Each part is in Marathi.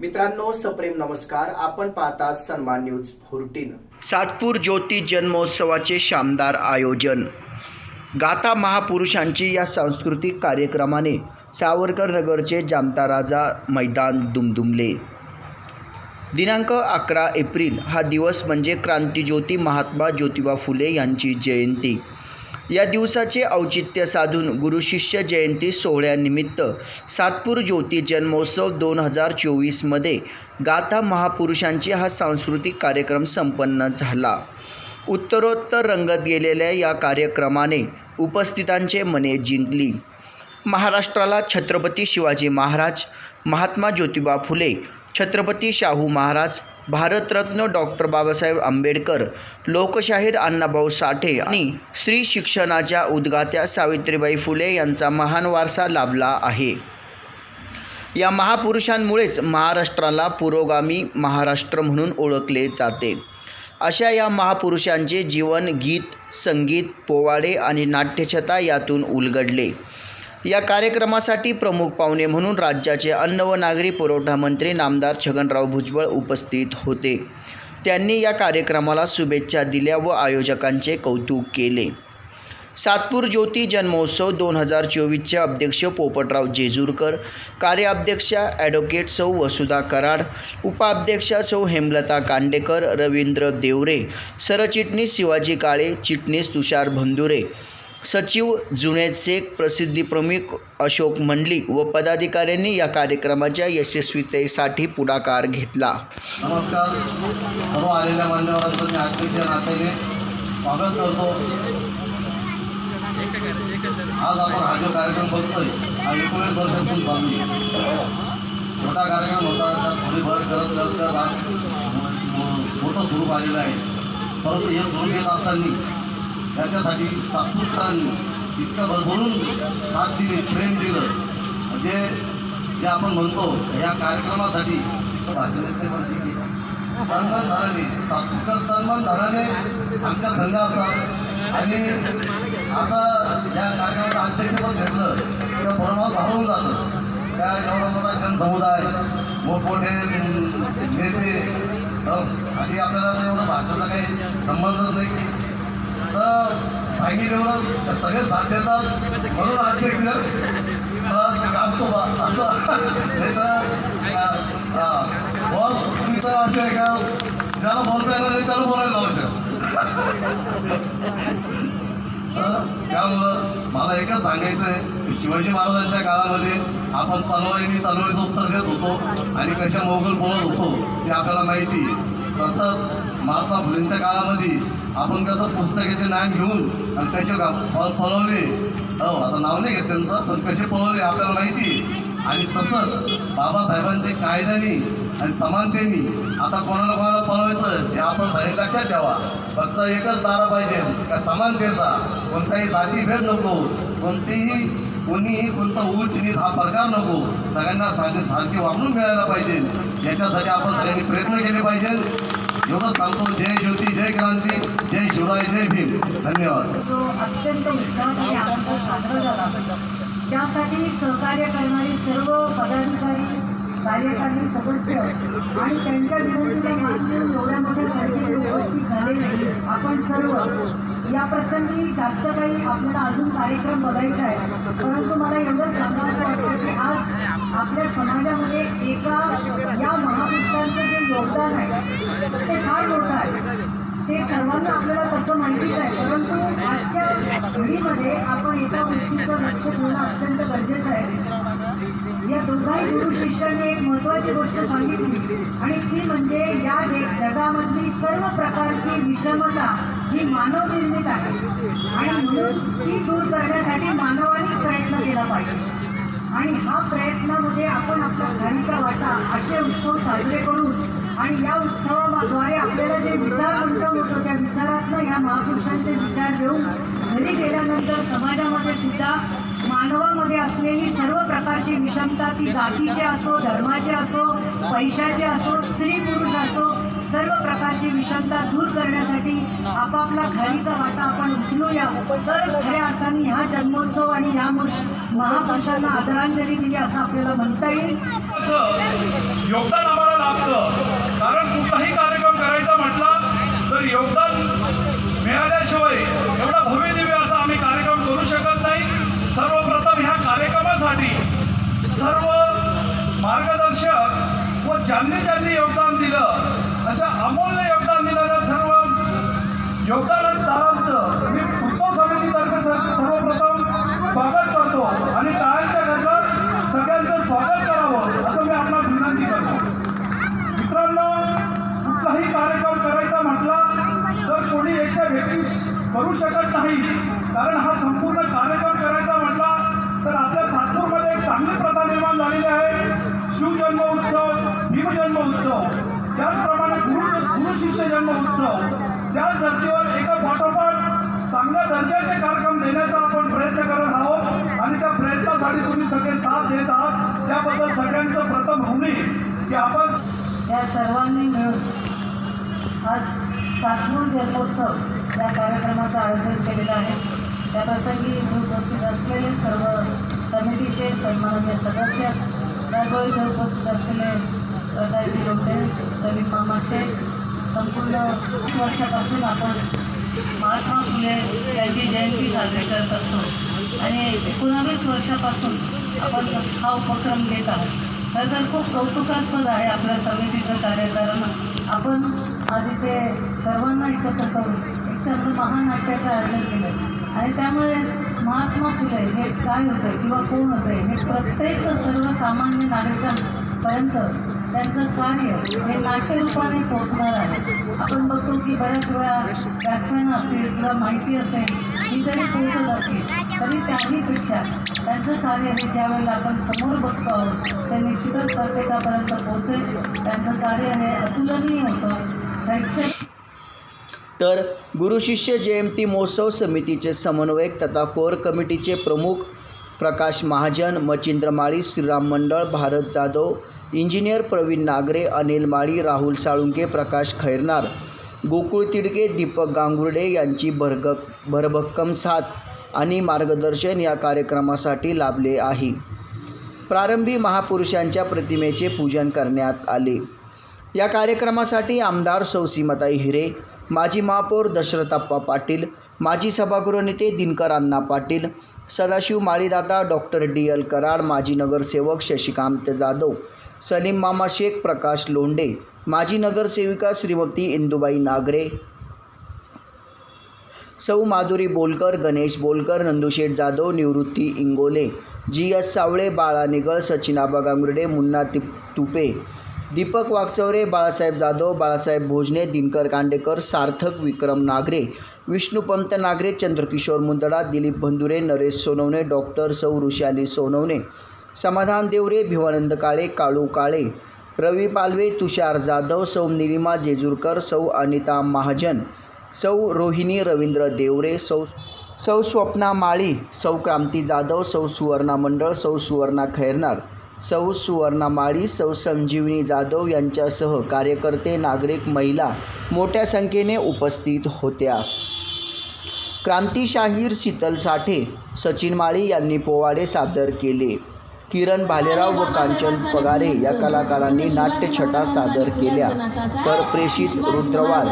मित्रांनो सप्रेम नमस्कार. आपण पाहतात सन्मान न्यूज फोर्टीन सातपूर ज्योती जन्मोत्सवाचे शानदार आयोजन. गाथा महापुरुषांची या सांस्कृतिक कार्यक्रमाने सावरकर नगरचे जामता राजा मैदान दुमदुमले. दिनांक अकरा एप्रिल हा दिवस म्हणजे क्रांतिज्योती महात्मा ज्योतिबा फुले यांची जयंती. या दिवसाचे औचित्य साधून गुरुशिष्य जयंती सोहळ्यानिमित्त सातपूर ज्योती जन्मोत्सव दोन हजार चोवीसमध्ये गाथा महापुरुषांचे हा सांस्कृतिक कार्यक्रम संपन्न झाला. उत्तरोत्तर रंगत गेलेल्या या कार्यक्रमाने उपस्थितांचे मने जिंकली. महाराष्ट्राला छत्रपती शिवाजी महाराज महात्मा ज्योतिबा फुले छत्रपती शाहू महाराज भारतरत्न डॉक्टर बाबासाहेब आंबेडकर लोकशाहीर अण्णाभाऊ साठे आणि स्त्री शिक्षणाच्या उद्गात्या सावित्रीबाई फुले यांचा महान वारसा लाभला आहे. या महापुरुषांमुळेच महाराष्ट्राला पुरोगामी महाराष्ट्र म्हणून ओळखले जाते. अशा या महापुरुषांचे जीवन गीत संगीत पोवाडे आणि नाट्यछता यातून उलगडले. या कार्यक्रमासाठी प्रमुख पाहुणे म्हणून राज्याचे अन्न व नागरी पुरवठा मंत्री नामदार छगनराव भुजबळ उपस्थित होते. त्यांनी या कार्यक्रमाला शुभेच्छा दिल्या व आयोजकांचे कौतुक केले. सातपूर ज्योती जन्मोत्सव दोन हजार चोवीसचे अध्यक्ष पोपटराव जेजूरकर कार्याध्यक्षा ॲडव्होकेट सौ वसुधा कराड उपाध्यक्षा सौ हेमलता कांडेकर रवींद्र देवरे सरचिटणीस शिवाजी काळे चिटणीस तुषार भंदुरे सचिव जुनेद शेख प्रसिद्धीप्रमुख अशोक मंडलिक व पदाधिकाऱ्यांनी या कार्यक्रमाच्या यशस्वीतेसाठी पुढाकार घेतला. नमस्कार. सर्व आलेल्या मान्यवरांचं मी आजच्या नात्याने स्वागत करतो. आज आपण हा जो कार्यक्रम बघतोय हा एकोणीस वर्षातून बांधली मोठा कार्यक्रम होता. त्यात थोडी भर करत करत आज मोठं स्वरूप आलेलं आहे. परंतु हे स्वरूप येत असताना त्याच्यासाठी सातपुत्रांनी इतकं भरभरून साथ दिली प्रेम दिलं. म्हणजे जे आपण म्हणतो या कार्यक्रमासाठी भाषण ते पण तन्मन धनाने तन्मन आमच्या संघ असतात आणि आता या कार्यक्रमाचं अध्यक्षपद घेतलं किंवा परमात भारून जातं. त्या एवढा मोठा जनसमुदाय मोठमोठे नेते अं, आधी आपल्याला एवढं भाषेचा काही संबंधच नाही. की तर सांगितलं एवढं सगळे साथ देतात म्हणून अध्यक्ष मला असतो बा असं. नाही तर बॉस तुम्ही तर असं का? ज्याला बोलता येणार नाही त्याला बोलायला लावू त्यामुळं मला एकच सांगायचं आहे की शिवाजी महाराजांच्या काळामध्ये आपण तलवारीने तलवारीचं उत्तर देत होतो आणि कशा मोगल बोलत होतो ते आपल्याला माहिती तसंच महात्मा फुलेंच्या काळामध्ये आपण कसं पुस्तकाचे ज्ञान घेऊन आणि कसे पळवले फळवले हो आता नाव नाही घेत त्यांचं पण कसे पळवले आपल्याला माहिती. आणि तसंच बाबासाहेबांचे कायद्याने आणि समानतेने आता कोणाला कोणाला पळवायचं हे आपण साहेब लक्षात ठेवा. फक्त एकच दारा पाहिजे का समानतेचा. कोणताही जातीभेद नको. कोणतीही कोणीही कोणता उच्च नीच हा प्रकार नको. सगळ्यांना सारखे सारखे वापरून मिळायला पाहिजे. याच्यासाठी आपण सगळ्यांनी प्रयत्न केले पाहिजे. एवढं सांगतो जय ज्योती जय क्रांती जय शिवराय जय भीम. धन्यवाद. जो अत्यंत उत्साहाने आणि साजरा झाला त्यासाठी सहकार्य करणारे सर्व पदाधिकारी कार्यकारी सदस्य आणि त्यांच्या विनंतीला मान देऊन एवढ्या मोठ्या संख्येने उपस्थित झालेले आपण सर्व या प्रसंगी जास्त काही आपल्याला अजून कार्यक्रम बघायचा आहे. परंतु मला एवढं सांगायचं वाटतं की आज आपल्या समाजामध्ये एका या महापुरुषांचं जे योगदान आहे ते फार मोठं आहे. ते सर्वांना आपल्याला तसं माहितीच आहे. परंतु आजच्या घडीमध्ये आपण एका गोष्टीचं लक्ष ठेवणं अत्यंत गरजेचं आहे. या दोघाही गुरु शिष्याने एक महत्वाची गोष्ट सांगितली. आणि ती म्हणजे या जगामधली सर्व प्रकारची विषमता ही मानव निर्मित आहे. आणि म्हणून ती दूर करण्यासाठी मानवानेच प्रयत्न केला पाहिजे. आणि हा प्रयत्नामध्ये आपण आपल्या घरीचा वाटा असे उत्सव साजरे करून आणि या उत्सवाद्वारे आपल्याला जे विचार उत्तम होतं त्या विचारातनं ह्या महापुरुषांचे विचार घेऊन घरी गेल्यानंतर समाजामध्ये सुद्धा मानवामध्ये असलेली सर्व प्रकारची विषमता ती जातीचे असो धर्माचे असो पैशाचे असो स्त्री पुरुष असो सर्व प्रकारची विषमता दूर करण्यासाठी आपापला खालीचा वाटा आपण उचलूया तरच खऱ्या अर्थाने ह्या जन्मोत्सव आणि ह्या महापुरुषांना आदरांजली दिली असं आपल्याला म्हणता येईल. योगदान हा संपूर्ण कार्यक्रम करायचा म्हटला तर आपल्या सातपूरमध्ये एक चांगली प्रथा निर्माण झालेली आहे. शिवजन्म उत्सव भीमजन्म उत्सव. त्याचप्रमाणे गुरु गुरु शिष्य जन्म उत्सव. त्याच धर्तीवर एका पाठोपाठ चांगल्या दर्जाचे कार्यक्रम देण्याचा आपण प्रयत्न करत आहोत आणि त्या प्रयत्नासाठी तुम्ही सगळे साथ देत आहात. त्याबद्दल सगळ्यांचं प्रथम होणे की आपण या सर्वांनी मिळून आज सातपूर जन्मोत्सव या कार्यक्रमाचं आयोजन केलेलं आहे. त्या प्रसंगी उपस्थित असलेले सर्व समितीचे सन्माननीय सदस्य त्याचवेळी इथे उपस्थित असलेले प्रकाशजी लोटे सलीम मामा शेख संपूर्ण वर्षापासून आपण महात्मा फुले यांची जयंती साजरी करत असतो. आणि एकोणावीस वर्षापासून आपण हा उपक्रम घेत आहोत. खरं तर खूप कौतुकास्पद आहे आपल्या समितीचं कार्य कारण आपण आज इथे सर्वांना एकत्र करून एक चांगलं महानाट्याचं आयोजन केलं आणि त्यामुळे महात्मा फुले हे काय होतं किंवा कोण होते हे प्रत्येक सर्वसामान्य नागरिकांपर्यंत त्यांचं कार्य हे नाट्यरूपाने पोहोचणार आहे. आपण बघतो की बऱ्याच वेळा व्याख्यानं असतील किंवा माहिती असेल ही जरी पोहोचत असतील तरी त्याहीपेक्षा त्यांचं कार्य हे ज्या वेळेला आपण समोर बघतो आहोत ते निश्चितच प्रत्येकापर्यंत पोहोचेल. त्यांचं कार्य हे अतुलनीय होतं. शैक्षणिक तर गुरुशिष्य जयंती महोत्सव समितीचे समन्वयक तथा कोर कमिटीचे प्रमुख प्रकाश महाजन मचिंद्र माळी श्रीराम मंडळ भारत जाधव इंजिनियर प्रवीण नागरे अनिल माळी राहुल साळुंके प्रकाश खैरनार गोकुळ तिडके दीपक गांगुर्डे यांची भरग भरभक्कम साथ आणि मार्गदर्शन या कार्यक्रमासाठी लाभले आहे. प्रारंभी महापुरुषांच्या प्रतिमेचे पूजन करण्यात आले. या कार्यक्रमासाठी आमदार सौसीमताई हिरे माजी महापौर दशरथाप्पा पाटील माजी सभागृह नेते दिनकर अण्णा पाटील सदाशिव माळीदाता डॉक्टर डी एल कराड माजी नगरसेवक शशिकांत जाधव सलीम मामा शेख प्रकाश लोंडे माजी नगरसेविका श्रीमती इंदुबाई नागरे सौ माधुरी बोलकर गणेश बोलकर नंदुशेठ जाधव निवृत्ती इंगोले जी एस सावळे बाळा निगळ सचिनाबा बगांगुर्डे मुन्ना तिप तुपे दीपक वागचौरे बाळासाहेब जाधव बाळासाहेब भोजने दिनकर कांडेकर सार्थक विक्रम नागरे विष्णुपंत नागरे चंद्रकिशोर मुंदडा दिलीप भंदुरे नरेश सोनवणे डॉक्टर सौ ऋषाली सोनवणे समाधान देवरे भिवानंद काळे काळू काळे रवी पालवे तुषार जाधव सौ निलिमा जेजूरकर सौ अनिता महाजन सौ रोहिणी रवींद्र देवरे सौ सौ स्वप्ना माळी सौ क्रांती जाधव सौ सुवर्णा मंडळ सौ सुवर्णा खैरनार सौ सुवर्णा माळी सौ संजीवनी जाधव यांच्यासह कार्यकर्ते नागरिक महिला मोठ्या संख्येने उपस्थित होत्या. क्रांतीशाहीर शीतल साठे सचिन माळी यांनी पोवाडे सादर केले. किरण भालेराव व कांचन पगारे या कलाकारांनी नाट्यछटा सादर केल्या. तर प्रेषित रुद्रवाल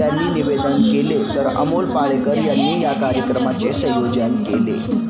यांनी निवेदन केले. तर अमोल पाळेकर यांनी या कार्यक्रमाचे संयोजन केले.